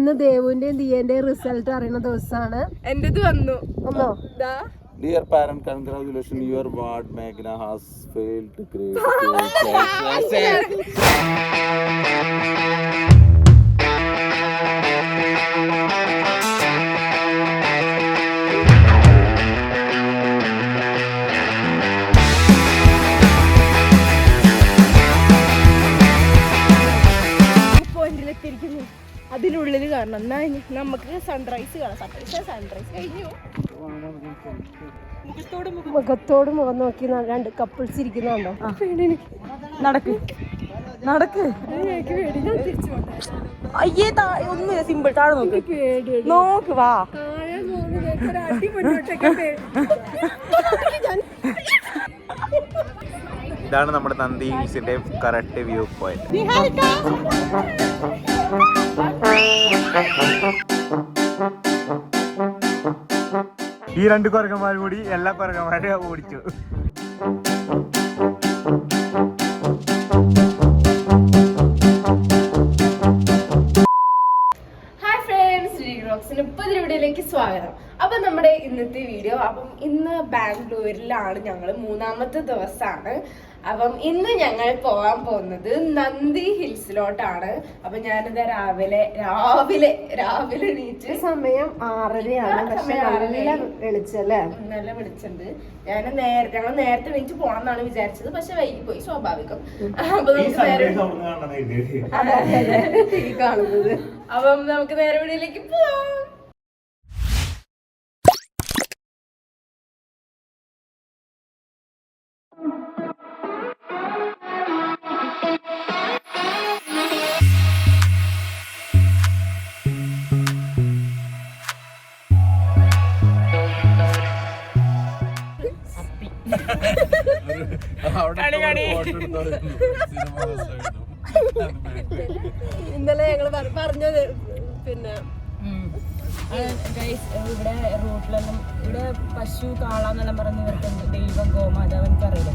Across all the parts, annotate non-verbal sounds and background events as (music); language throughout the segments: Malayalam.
ഇന്ന് ദേവുന്റെയും ദിയന്റെയും റിസൾട്ട് അറിയുന്ന ദിവസമാണ് എന്റേത് വന്നു ഒന്നോ ദാ Dear parent, congratulations, your ward Magna has failed to grade. പോയിന്റിലെത്തിയിരിക്കുന്നു അതിനുള്ളിൽ കാരണം എന്നാ നമുക്ക് സൺറൈസ് കാണാം. സൺറൈസ് സൺറൈസ് കഴിഞ്ഞു. മുഖത്തോട് മുഖം നോക്കി രണ്ട് കപ്പിൾസ് ഇരിക്കുന്നുണ്ടോ? നടക്ക്. നടക്ക്. അയ്യേ ഒന്നുമില്ല. സിമ്പിൾ താഴെ നോക്ക്. നോക്ക് വാ. ഇതാണ് നമ്മുടെ നന്ദി ഹിൽസിന്റെ കറക്റ്റ് വ്യൂ പോയിന്റ്. ഈ രണ്ട് കുരങ്ങന്മാർ കൂടി എല്ലാ കുരങ്ങന്മാരെയും ഓടിച്ചു. ഹായ് ഫ്രണ്ട്സ് ഇപ്പൊ പുതിയ വീഡിയോയിലേക്ക് സ്വാഗതം. അപ്പൊ നമ്മുടെ ഇന്നത്തെ വീഡിയോ അപ്പം ഇന്ന് ബാംഗ്ലൂരിലാണ് ഞങ്ങൾ മൂന്നാമത്തെ ദിവസമാണ് അപ്പം ഇന്ന് ഞങ്ങൾ പോകാൻ പോകുന്നത് നന്ദി ഹിൽസിലോട്ടാണ്. അപ്പൊ ഞാനിത് രാവിലെ രാവിലെ രാവിലെ എണീറ്റ് സമയം ആറരയാണ് പക്ഷെ നല്ല വെളിച്ചല്ലേ? നല്ല വെളിച്ചുണ്ട്. ഞാൻ നേരത്തെ ഞങ്ങൾ നേരത്തെ എണീറ്റ് പോണം എന്നാണ് വിചാരിച്ചത് പക്ഷെ വൈകി പോയി സ്വാഭാവികം. അപ്പൊ നമുക്ക് നേരെ കാണുന്നത്. അപ്പം നമുക്ക് നേരെ വീഡിയോയിലേക്ക് പോവാം. ഇന്നലെ ഞങ്ങൾ പറ- പറഞ്ഞത് പിന്നെ ഇവിടെ റോട്ടിലെല്ലാം ഇവിടെ പശു കാളാന്നെല്ലാം പറഞ്ഞ് നിർത്തുന്നത് ദൈവം ഗോമാതാവൻക്ക് അറിയില്ല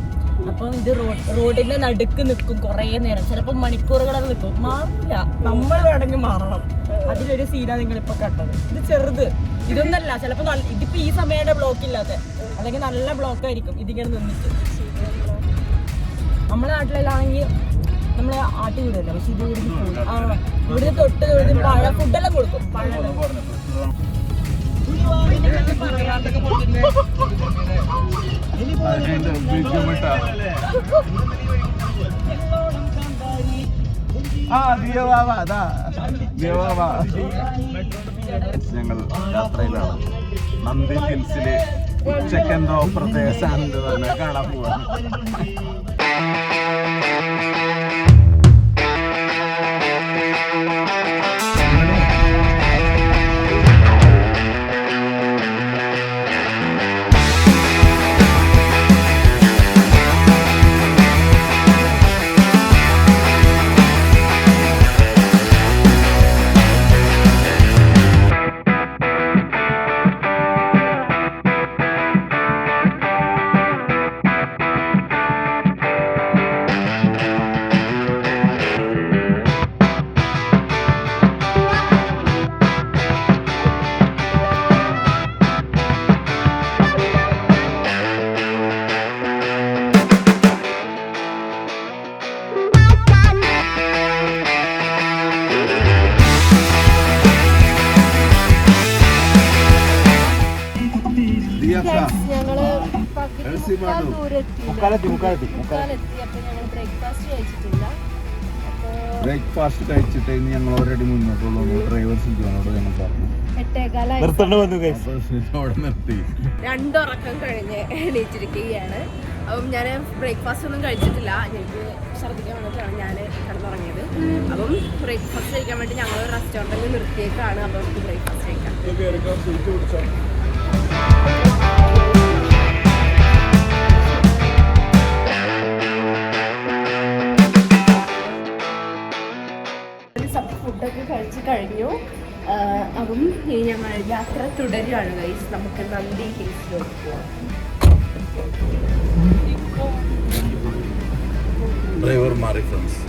അപ്പൊ ഇത് റോഡ് റോഡിന്റെ നടുക്ക് നിൽക്കും കുറേ നേരം. ചിലപ്പോ മണിക്കൂറുകളൊക്കെ നിൽക്കും. മാറില്ല. നമ്മൾ വേണമെങ്കിൽ മാറണം. അതിലൊരു സീനാ നിങ്ങൾ ഇപ്പൊ കണ്ടത്. ഇത് ചെറുത്. ഇതൊന്നല്ല. ചിലപ്പോ ഇതിപ്പോ ഈ സമയത്തെ ബ്ലോക്ക് ഇല്ലാത്ത. അല്ലെങ്കിൽ നല്ല ബ്ലോക്ക് ആയിരിക്കും ഇതിങ്ങനെ നിന്നിട്ട്. നമ്മുടെ നാട്ടിലാണെങ്കിൽ നമ്മളെ ആട്ടി വിടില്ല പക്ഷെ ഇത് ഇവിടെ ആ ഇവിടുന്ന് തൊട്ട് ഇവിടെ പഴ ഫുഡെല്ലാം കൊടുക്കും. പഴം. ഞങ്ങൾ യാത്രയിലാണ്. നന്ദി ഹിൽസിലെ ഉച്ചക്കെന്തോ പ്രദേശാണെന്ന് പറഞ്ഞ കാണാൻ പോവാണ്. മുക്കാലെത്തി മുക്കാലെത്തി മുക്കാലെത്തി. അപ്പൊ ഞങ്ങൾ ബ്രേക്ക്ഫാസ്റ്റ് കഴിച്ചിട്ടില്ല. ബ്രേക്ക്ഫാസ്റ്റ് കഴിച്ചിട്ട് ഇനി ഞങ്ങൾ ഓൾറെഡി മുന്നോട്ടുള്ളൂ ഡ്രൈവർ സിജുവിനോട് ഞങ്ങൾ പറഞ്ഞു. എട്ടേകാലായി. നിർത്തേണ്ടി വന്നു അവിടെ നിർത്തി. രണ്ടുറക്കം കഴിഞ്ഞ് എണീച്ചിരിക്കുകയാണ് അപ്പം ഞാൻ ബ്രേക്ക്ഫാസ്റ്റ് ഒന്നും കഴിച്ചിട്ടില്ല. എനിക്ക് ഛർദ്ദിക്കാൻ വന്നിട്ടാണ് ഞാൻ കിടന്നുറങ്ങിയത്. അപ്പം ബ്രേക്ക്ഫാസ്റ്റ് കഴിക്കാൻ വേണ്ടി ഞങ്ങൾ റെസ്റ്റോറന്റിൽ നിർത്തിയേക്കാണ്. അപ്പം ബ്രേക്ക്ഫാസ്റ്റ് കഴിക്കാം. ഫുഡൊക്കെ കഴിച്ച് കഴിഞ്ഞു. അപ്പം ഇനി ഞങ്ങൾ യാത്ര തുടരുകയാണ് ഗൈസ് നമുക്ക് നന്ദി ഹിൽസിലോട്ട് പോവാം. ഡ്രൈവർ മാറി ഫ്രണ്ട്സ്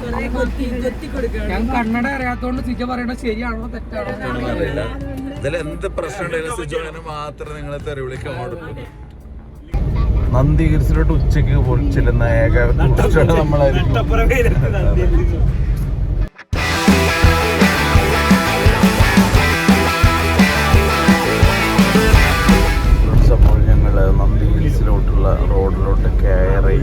കുറെ കൊത്തി കൊത്തി കൊടുക്കണം ഞാൻ കണ്ണട അറിയാത്തോണ്ട് സിജ പറയണ ശരിയാണോ തെറ്റാണോ? ഇതിൽ എന്ത് പ്രശ്നം ഉണ്ടെങ്കിലും സിജോനെ മാത്രം നിങ്ങളെ തെറി വിളിക്കാൻ കൊടുക്കും നന്ദി ഹിൽസിലോട്ട് ഉച്ചയ്ക്ക് ചെല്ലുന്ന ഏക നമ്മളായിരിക്കും. അപ്പോൾ ഞങ്ങൾ നന്ദി ഹിൽസിലോട്ടുള്ള റോഡിലോട്ട് കയറി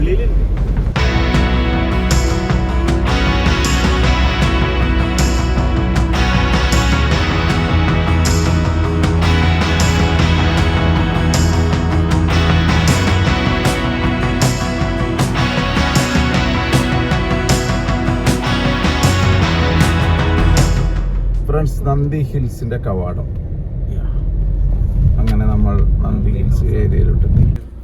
ഫ്രണ്ട്സ് നന്ദി ഹിൽസിന്റെ കവാടം. അങ്ങനെ നമ്മൾ നന്ദി ഹിൽസ് ഏരിയയിലോട്ട്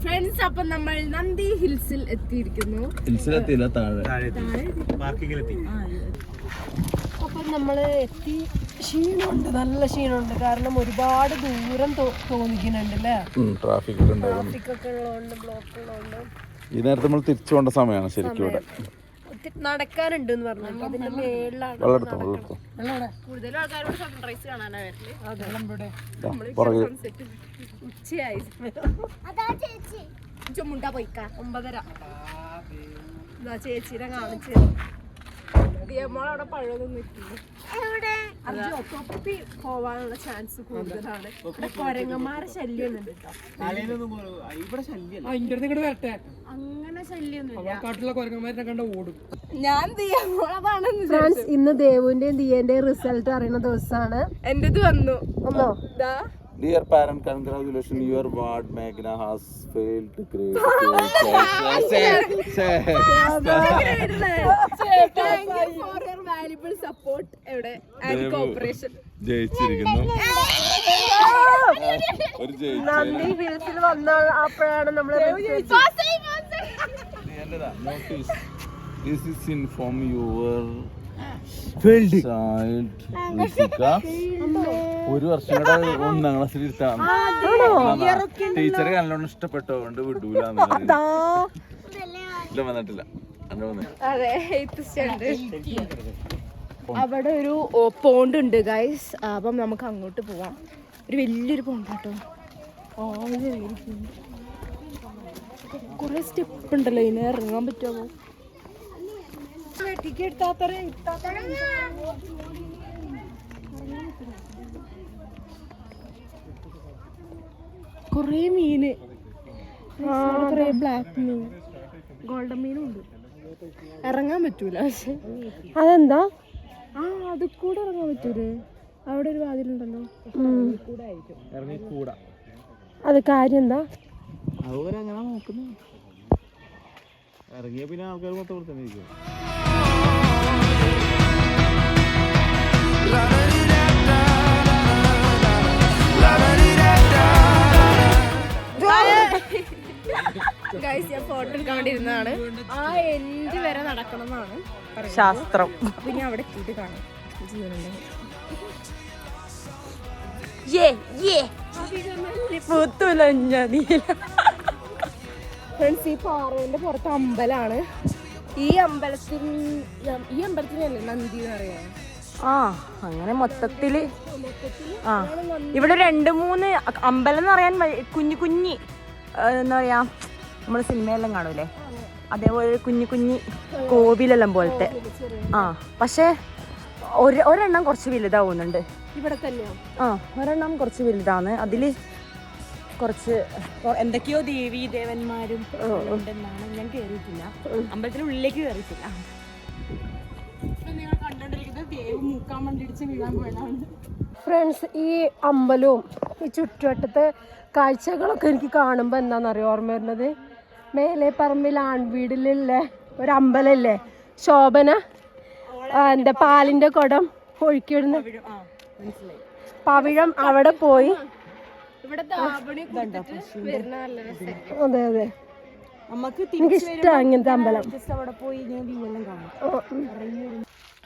ഫ്രണ്ട്സ് അപ്പൊ നമ്മൾ നന്ദി ഹിൽസിൽ എത്തിയിരിക്കുന്നു. ഹിൽസിലെത്തിയില്ല താഴെ. അപ്പൊ നമ്മൾ എത്തി. ക്ഷീണമുണ്ട് നല്ല ക്ഷീണമുണ്ട്. കാരണം ഒരുപാട് ദൂരം തോന്നിക്കുന്നുണ്ട് അല്ലേ ട്രാഫിക് ഒക്കെ ഉള്ളതുകൊണ്ട് ബ്ലോക്ക് ഉള്ളതുകൊണ്ട്. ഈ നേരത്തെ നമ്മൾ തിരിച്ചു പോകേണ്ട സമയമാണ് ശരിക്കും ഇവിടെ. നടക്കാനുണ്ട് എന്ന് പറഞ്ഞു. അപ്പൊ അതിന്റെ മേളിലാണ് കൂടുതലും ആൾക്കാരോട് സൺറൈസ് കാണാനാ വരൽ. ദാ, പുറകെ ഉച്ചയായി. ചുമുണ്ട പോയിക്കാ. ഒമ്പതര. ഇതാ ചേച്ചിനെ കാണിച്ചു തൊപ്പി പോവാനുള്ള ചാൻസ് കൂടുതലാണ്. കൊരങ്ങന്മാരെ ശല്യം അങ്ങനെ ഫ്രണ്ട്സ് ഇന്ന് ദേവുന്റെയും ദിയന്റെയും റിസൾട്ട് അറിയുന്ന ദിവസമാണ്. എന്റേത് വന്നു. ഒന്നോ ദാ dear parent your your ward has has failed grade Thank you for your valuable support എവിടെ ആൻഡ് കോപ്പറേഷൻ ജയിച്ചിരിക്കുന്നു. ഒരു നന്ദി ഹിൽസിൽ വന്ന അപ്പോഴാണ് നമ്മൾ notice this is in your your field. (laughs) ഒരു വർഷം കൂടെ ഒന്നാം ക്ലാസ്സിൽ ടീച്ചറെ നല്ലോണം ഇഷ്ടപ്പെട്ടോണ്ട് വിടൂല ഇല്ല വന്നിട്ടില്ല. അതെ അവിടെ ഒരു പോണ്ട് ഉണ്ട് ഗൈസ് അപ്പം നമുക്ക് അങ്ങോട്ട് പോവാം. ഒരു വലിയൊരു പോണ്ട് കേട്ടോ കുറെ സ്റ്റെപ്പ് ഉണ്ടല്ലോ ഇതിന് ഇറങ്ങാൻ പറ്റുമോ? കൊറേ മീന്. കൊറേ ബ്ലാക്ക് മീൻ. ഗോൾഡൻ മീനും ഉണ്ട്. ഇറങ്ങാൻ പറ്റൂല പക്ഷെ. അതെന്താ? ആ അത് കൂടെ ഇറങ്ങാൻ പറ്റൂലേ? അവിടെ ഒരു വാതിലുണ്ടല്ലോ. അത് കാര്യം എന്താ? അവരങ്ങനെ നോക്കുന്നു. ഇറങ്ങിയ പിന്നെ ആൾക്കാർ മൊത്തം ഇവിടെ തന്നെ ഇരിക്കും. ഗൈസ് ഞാൻ ഫോട്ടോ എടുക്കാൻ വേണ്ടി ഇരുന്നതാണ് ആ എൻഡ് വരെ നടക്കണം എന്നാണ് ശാസ്ത്രം. പിന്നെ ഞാൻ അവിടെ എത്തിയിട്ട് കാണാം. ജീവനുണ്ടെങ്കിൽ ഫ്രണ്ട്സ് ഈ പാറേന്റെ പുറത്ത് അമ്പലാണ്. ഈ അമ്പലത്തിൽ ഈ അമ്പലത്തിനല്ലേ നന്ദി എന്ന് പറയാം. ആ അങ്ങനെ മൊത്തത്തിൽ. ആ ഇവിടെ രണ്ട് മൂന്ന് അമ്പലം എന്ന് പറയാൻ കുഞ്ഞു കുഞ്ഞി എന്താ പറയാ നമ്മൾ സിനിമയെല്ലാം കാണൂലേ? അതേപോലെ കുഞ്ഞു കുഞ്ഞി കോവിലെല്ലാം പോലത്തെ. ആ പക്ഷേ ഒരു ഒരെണ്ണം കുറച്ച് വലുതാവുന്നുണ്ട്. ഇവിടെ തന്നെയോ. ആ ഒരെണ്ണം കുറച്ച് വലുതാണ്. അതിൽ കുറച്ച് എന്തൊക്കെയോ ദേവി ദേവന്മാരും ഉണ്ടെന്നാണ് ഞാൻ കേറിയിട്ടില്ല. അമ്പലത്തിന് ഉള്ളിലേക്ക് കയറിയിട്ടില്ല നിങ്ങൾ കണ്ടോണ്ടിരിക്കുന്നത് ദേവ് മൂക്കാൻ വേണ്ടി ഇടിച്ച് വീഴാൻ പോയതാണ്. ഫ്രണ്ട്സ് ഈ അമ്പലവും ഈ ചുറ്റുവട്ടത്തെ കാഴ്ചകളൊക്കെ എനിക്ക് കാണുമ്പോൾ എന്താണെന്നറിയോ ഓർമ്മ വരുന്നത്? മേലെ പറമ്പിൽ ആൺവീടിലുള്ള ഒരു അമ്പലല്ലേ? ശോഭന എന്താ പാലിന്റെ കുടം ഒഴുക്കിയിടുന്ന പവിഴം അവിടെ പോയി. അതെ അതെ. ഇങ്ങനത്തെ അമ്പലം.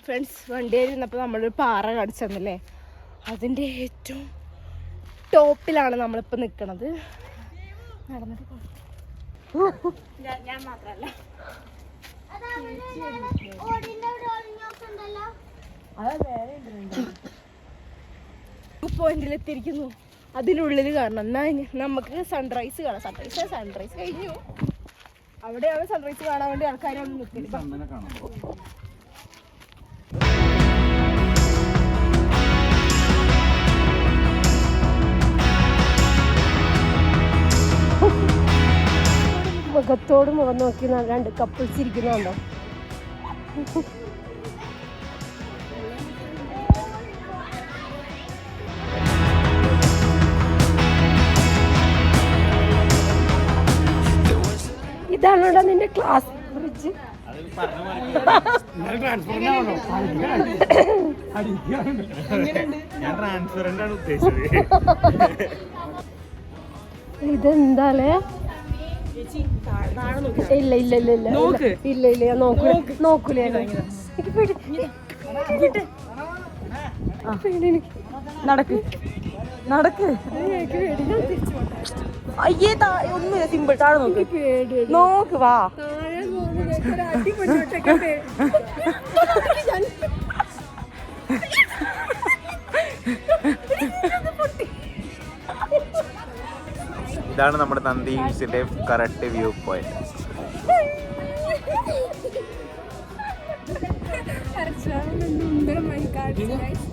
ഫ്രണ്ട്സ് വണ്ടിയിൽ ഇരുന്നപ്പോൾ നമ്മളൊരു പാറ കാണിച്ചു അതിന്റെ അതിന്റെ ഏറ്റവും ടോപ്പിലാണ് നമ്മളിപ്പോൾ നിൽക്കുന്നത് നടന്നിട്ട് ഞാൻ മാത്രമല്ല പോയിന്റിൽ എത്തിയിരിക്കുന്നു. അതിനുള്ളിൽ കാണണം. എന്നാ നമുക്ക് സൺറൈസ് കാണാം. സൺറൈസ് സൺറൈസ് കഴിഞ്ഞു. അവിടെയാണ് സൺറൈസ് കാണാൻ വേണ്ടി ആൾക്കാരെ നിൽക്കില്ല നിൽക്കുന്നത് മുഖത്തോട് മുഖം നോക്കി രണ്ട് കപ്പിൾസ് ഇരിക്കുന്നുണ്ടോ? ഇതാണോടാ നിന്റെ ക്ലാസ് ഉദ്ദേശിച്ചത്. ഇതെന്താലേ? ഇല്ല ഇല്ല ഇല്ല ഇല്ല നോക്ക്. ഇല്ല ഇല്ല ഞാൻ നോക്കൂല. നോക്കൂല. നടക്ക്. നടക്ക്. അയ്യേ ഒന്നുമില്ല സിമ്പിൾ താഴെ നോക്ക് നോക്ക് വാ. ഇതാണ് നമ്മുടെ നന്ദി ഹിൽസിന്റെ കറക്റ്റ് വ്യൂ പോയിന്റ് ടീച്ചറാ അതിനെന്തോ ഗൈസ്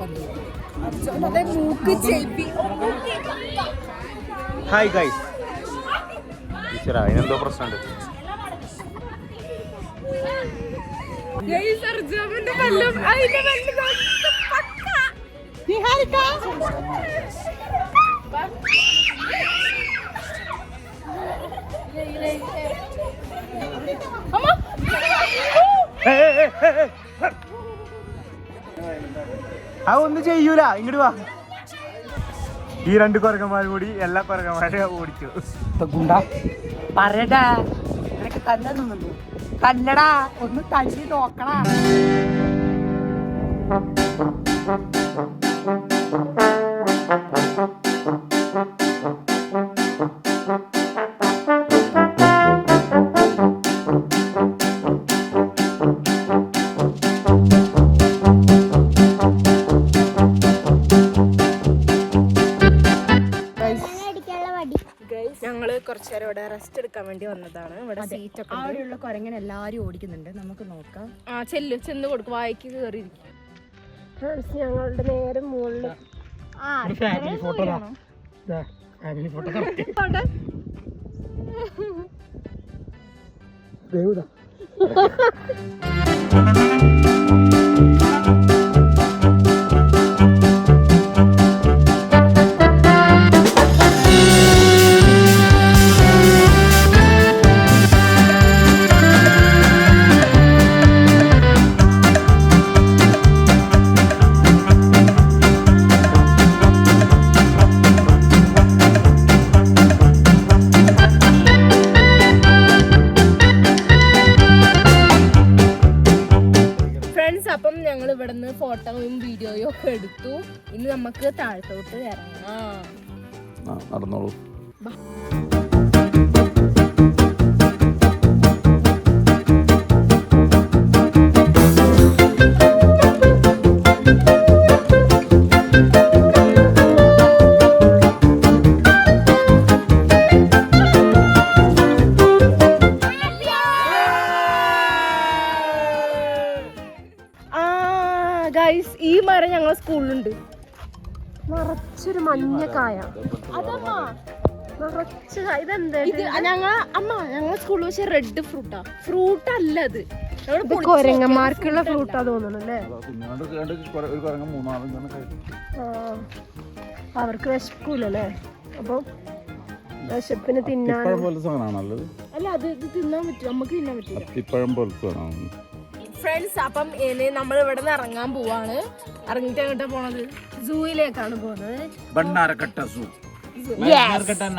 അർജുനന്റെ ഗൈസ് അതിന്റെ അതിനെന്തോ പ്രശ്നമുണ്ട്. പക്ക. ആ ഒന്നും ചെയ്യൂല. ഇങ്ങോട്ട് വാ. ഈ രണ്ട് കുറകന്മാർ കൂടി എല്ലാ കുറകന്മാരെ ഓടിച്ചു. പറയടാ. നിനക്ക് കല്ലൊന്നുണ്ട് കല്ലടാ ഒന്ന് തല്ലി നോക്കടാ. നേരം ഇവിടെ റെസ്റ്റ് എടുക്കാൻ വേണ്ടി വന്നതാണ്. ഇവിടെ സീറ്റ് ഒക്കെ. അവിടെയുള്ള കുരങ്ങനെ എല്ലാരും ഓടിക്കുന്നുണ്ട്. നമുക്ക് നോക്കാം. ആ ചെല്ലു ചെന്ന് കൊടുക്കും. വായിക്ക് കയറിയിരിക്കും ഫ്രണ്ട്സ് ഞങ്ങളുടെ നേരെ മുകളിൽ ഫാമിലി ഫോട്ടോ ഫാമിലി ഫോട്ടോ ദേവുതാ താഴത്തോട്ട് ഇറങ്ങണം നടന്നോളൂ. ഗൈസ് ഈ മരം ഞങ്ങളെ സ്കൂളിലുണ്ട്. നിറച്ചൊരു മഞ്ഞക്കായ കായ. അതമ്മ. നിറച്ച് ഇത് ഞങ്ങൾ അമ്മ ഞങ്ങളെ സ്കൂളിൽ വെച്ച റെഡ് ഫ്രൂട്ടാ ഫ്രൂട്ട് അല്ല അത് ഇത് കൊരങ്ങന്മാർക്കുള്ള ഫ്രൂട്ടാ കഴിക്കും അവർക്ക് വിശക്കൂലല്ലേ അപ്പൊ വിശപ്പിന് തിന്നാൻ അല്ല അത് ഇത് തിന്നാൻ പറ്റും. നമുക്ക് തിന്നാൻ പറ്റും അത്തിപ്പഴം പോലത്തെ സാധനമാണ് ഫ്രണ്ട്സ് അപ്പം ഇനി നമ്മൾ ഇവിടെ നിന്ന് ഇറങ്ങാൻ പോവാണ്. ഇറങ്ങിട്ട് എങ്ങോട്ടാ പോണത്? സൂയിലേക്കാണ് പോകുന്നത് ബണ്ണാരക്കട്ട സൂ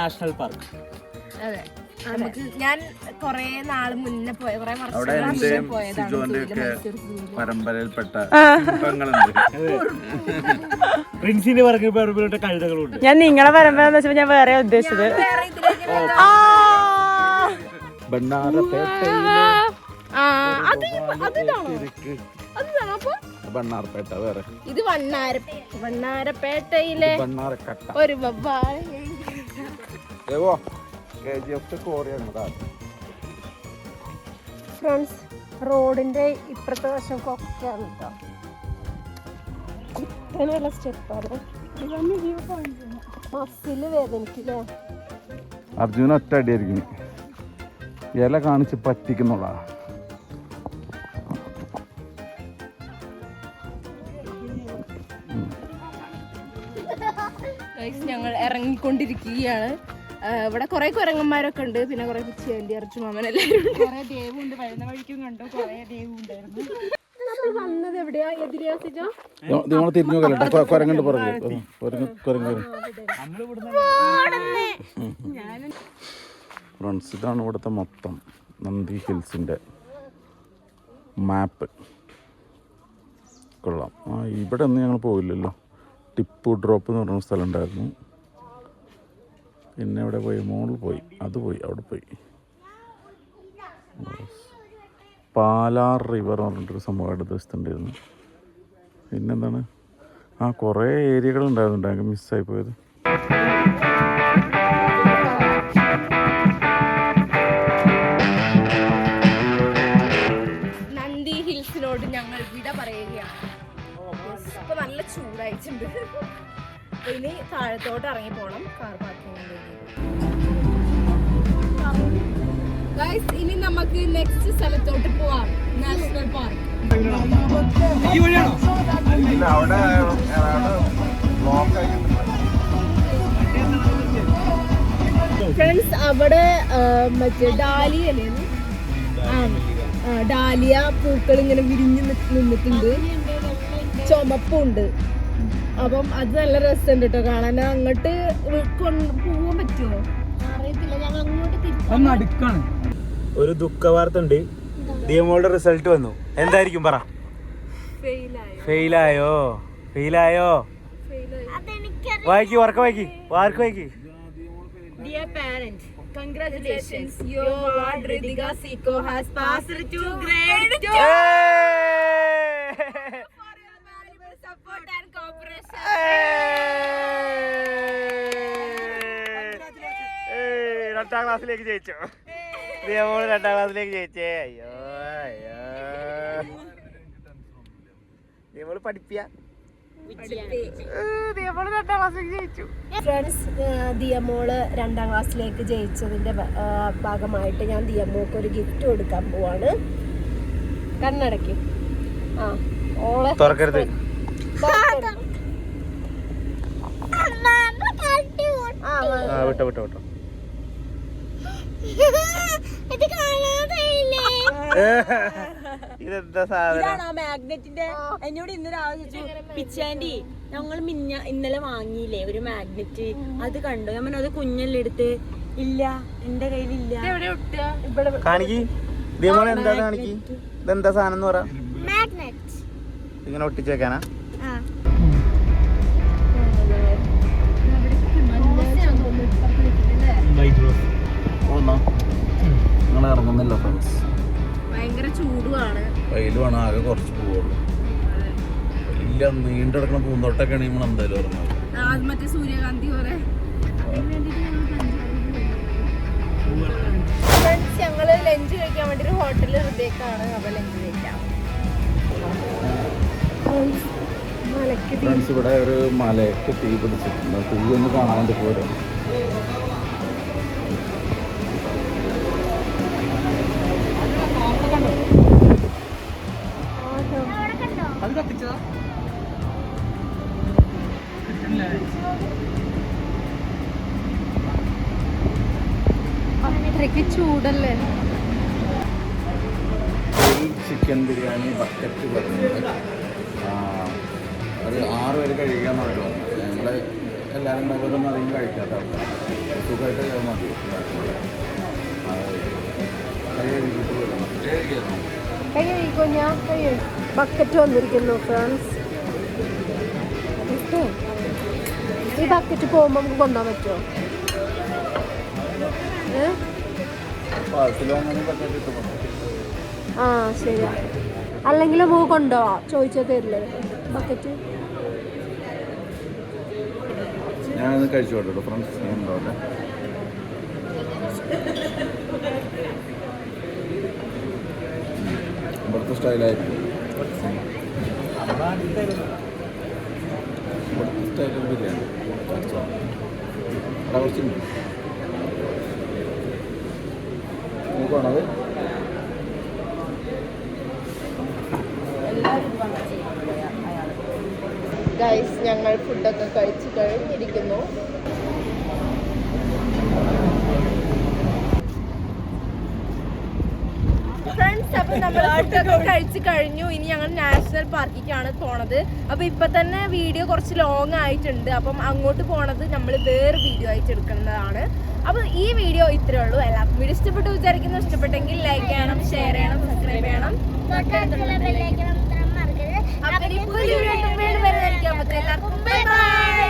നാഷണൽ പാർക്ക്. അതെ. നമുക്ക് ഞാൻ കൊറേ നാൾ മുന്നേ പോയ കൊറേ വർഷം പോയതാണ്. പരമ്പരയിൽപ്പെട്ട പ്രിൻസിന്റെ കഴുതകളുണ്ട്. ഞാൻ നിങ്ങളെ പരമ്പര എന്ന് വെച്ചപ്പോ ഞാൻ വേറെ ഉദ്ദേശിച്ചത്. വേറെ അതിതാണോ വേറെ. ഇത് വണ്ണാര വണ്ണാരപ്പേട്ടയിലെ ഒരു വവ്വാൽ. ഏവോ? കെ ജി എഫ് കോറിയാണ് ഫ്രണ്ട്സ് റോഡിന്റെ ഇപ്പുറത്തെ വശം കൊക്കയാണ് കേട്ടോ കുത്തനെയുള്ള സ്റ്റെപ്പാണ്. മസിൽ വേദനിക്കില്ലേ? അർജുന ഒറ്റ അടിയായിരിക്കും ഇല കാണിച്ച് പറ്റിക്കുന്നുള്ള ഇറങ്ങിക്കൊണ്ടിരിക്കുകയാണ് ആ, ഇവിടെ കുറെ കുരങ്ങന്മാരൊക്കെ ഉണ്ട്. പിന്നെ കുറെ കുച്ചി ഇറച്ചു മാമൻ എല്ലാവരും ഉണ്ട്. ദേവുണ്ട്. വരുന്ന വഴിക്കും കണ്ടു. കൊറേ ദേവുണ്ടായിരുന്നു നമ്മൾ വന്നത് എവിടെയാ? എതിരാസിജോ നമ്മൾ തിരിഞ്ഞു നോക്കല്ലേ കുരങ്ങണ്ട് പുറകെ. കുരങ്ങ് കുരങ്ങ് ഫ്രണ്ട്സ് ഇതാണ് ഇവിടുത്തെ മൊത്തം നന്ദി ഹിൽസിന്റെ മാപ്പ്. കൊള്ളാം. ആ ഇവിടെ ഒന്നും ഞങ്ങൾ പോയില്ലല്ലോ. ടിപ്പു ഡ്രോപ്പ് എന്ന് പറഞ്ഞ സ്ഥലം ഉണ്ടായിരുന്നു. പിന്നെ എവിടെ പോയി? മോളിൽ പോയി. അത് പോയി അവിടെ പോയി. പാലാർ റിവർ എന്ന് പറഞ്ഞിട്ടൊരു സംഭവം അടുത്ത ദിവസത്തുണ്ടായിരുന്നു പിന്നെന്താണ്? ആ കുറേ ഏരിയകളുണ്ടായിരുന്നു ഞങ്ങൾക്ക് മിസ്സായി പോയത്. നന്ദി ഹിൽസിനോട് ഞങ്ങൾ വിട പറയുകയാണ്. ഇപ്പൊ നല്ല ചൂടായിട്ടുണ്ട്. ഇനി താഴത്തോട്ട് ഇറങ്ങി പോണം കാർ പാർക്കിംഗ് ഗൈസ് ഇനി നമുക്ക് നെക്സ്റ്റ് സ്ഥലത്തോട്ട് പോവാം. നാഷണൽ പാർക്ക് ഫ്രണ്ട്സ് അവിടെ മറ്റേ അല്ലേ? ആ, ഡാലിയ പൂക്കൾ ഇങ്ങനെ വിരിഞ്ഞ് നിന്നിട്ടുണ്ട്. ചുമപ്പുണ്ട്. അപ്പം അത് നല്ല രസമുണ്ട് കേട്ടോ കാണാൻ. അങ്ങോട്ട് പോകാൻ പോവാൻ പറ്റുമോ അറിയത്തില്ല. ഞങ്ങൾ അങ്ങോട്ട് ഒരു ദുഃഖ വാർത്ത ഉണ്ട്. ദിയമോളുടെ റിസൾട്ട് വന്നു. എന്തായിരിക്കും പറ. ഫെയിലായോ? ഫെയിലായോ? വായിക്കി വർക്ക് വായിക്കി. വാർക്ക് വായിക്കി? Dear parents, congratulations. Your ward Ridhika Siko has passed to grade 2. രണ്ടാം ക്ലാസ്സിലേക്ക് ജയിച്ചു. ദിയമോൾ രണ്ടാം ക്ലാസ്സിലേക്ക് ജയിച്ചേ. അയ്യോ അയ്യോ. ദിയമോൾ പഠിപ്പിയ? ഫ്രണ്ട്സ് ദിയമോൾ രണ്ടാം ക്ലാസ്സിലേക്ക് ജയിച്ചതിന്റെ ഭാഗമായിട്ട് ഞാൻ ദിയമോക്ക് ഒരു ഗിഫ്റ്റ് കൊടുക്കാൻ പോവാണ്. കണ്ണടക്കി ആ ഓളെ തുറക്കരുത് തുറക്കരുത്. ആ, വിട്ടോ വിട്ടോ വിട്ടോ. (gasps) (laughs) ഇതെന്താ സാധനം? മാഗ്നറ്റിന്റെ? എന്നോട് ഇന്ന് രാവിലെ ചോദിച്ചു പിച്ചാൻഡി ഞങ്ങൾ മിന്ന ഇന്നലെ വാങ്ങിയില്ലേ ഒരു മാഗ്നറ്റ്? അത് കണ്ടു? ഞാൻ അത് കുഞ്ഞല്ലേ എടുത്ത്? ഇല്ല എന്റെ കയ്യിലില്ല. ഇവിടെ കാണിക്ക്. ദിയമോൾ എന്താ കാണിക്ക്? ഇതെന്താ സാധനം എന്ന് പറ. ഇങ്ങനെ ഒട്ടിച്ച് നിങ്ങൾ ഇറങ്ങുന്നില്ല ഫ്രണ്ട്സ് ഭയങ്കര ചൂടുമാണ് വെയിലുമാണ് ആകെ കുറച്ച് പോവുള്ളൂ. വലിയ നീണ്ടെടുക്കണ പൂന്തോട്ടൊക്കെയാണ് നമ്മൾ എന്തായാലും അത് മറ്റേ സൂര്യകാന്തി പോലെ. ഫ്രണ്ട്സ് ഞങ്ങൾ ലഞ്ച് കഴിക്കാൻ വേണ്ടി ഒരു ഹോട്ടലിൽ ഹൃദയക്കാണ് അപ്പൊ ലഞ്ച് കഴിക്കാം. ഫ്രണ്ട്സ് ഇവിടെ ഒരു മലയൊക്കെ തീ പിടിച്ചിട്ടുണ്ട്. തീ ഒന്ന് കാണാൻ പോരും? അത്രയ്ക്ക് ചൂടല്ലേ? ചിക്കൻ ബിരിയാണി ബക്കറ്റ് പറഞ്ഞത് അത് ആറ് പേര് കഴിക്കാൻ പറഞ്ഞു ഞങ്ങൾ എല്ലാവരും നല്ലതൊന്നും അറിയും കഴിക്കാത്ത ആൾക്കാരാണ് സുഖമായിട്ട് മതി. ബക്കറ്റ് വന്നിരിക്കുന്നു കഴുകിയിട്ട് ഈ ബക്കറ്റ് പോകുമ്പോൾ നമുക്ക് കൊണ്ടുപോകാൻ പറ്റുമോ ആ ശരിയാ. അല്ലെങ്കിൽ നമുക്ക് കൊണ്ടുപോവാ. ചോദിച്ചാൽ തരില്ലേ? ബക്കറ്റ് ഞാനത് ഫ്രണ്ട്സ് സ്റ്റൈലായിരിക്കും കുറച്ചുണ്ട് നോക്കുവാണത് ഗൈസ് ഞങ്ങൾ ഫുഡൊക്കെ കഴിച്ച് കഴിഞ്ഞിരിക്കുന്നു. അപ്പൊ നമ്മൾ കഴിച്ചു കഴിഞ്ഞു. ഇനി ഞങ്ങൾ നാഷണൽ പാർക്കിക്കാണ് പോണത്. അപ്പൊ ഇപ്പൊ തന്നെ വീഡിയോ കുറച്ച് ലോങ് ആയിട്ടുണ്ട്. അപ്പം അങ്ങോട്ട് പോണത് നമ്മൾ വേറെ വീഡിയോ ആയിട്ട് എടുക്കുന്നതാണ്. അപ്പൊ ഈ വീഡിയോ ഇത്രേ ഉള്ളൂ. എല്ലാവർക്കും വീഡിയോ ഇഷ്ടപ്പെട്ടു വിചാരിക്കുന്നു. ഇഷ്ടപ്പെട്ടെങ്കിൽ ലൈക്ക് ചെയ്യണം ഷെയർ ചെയ്യണം സബ്സ്ക്രൈബ് ചെയ്യണം. അപ്പൊ എല്ലാവർക്കും ബൈ ബൈ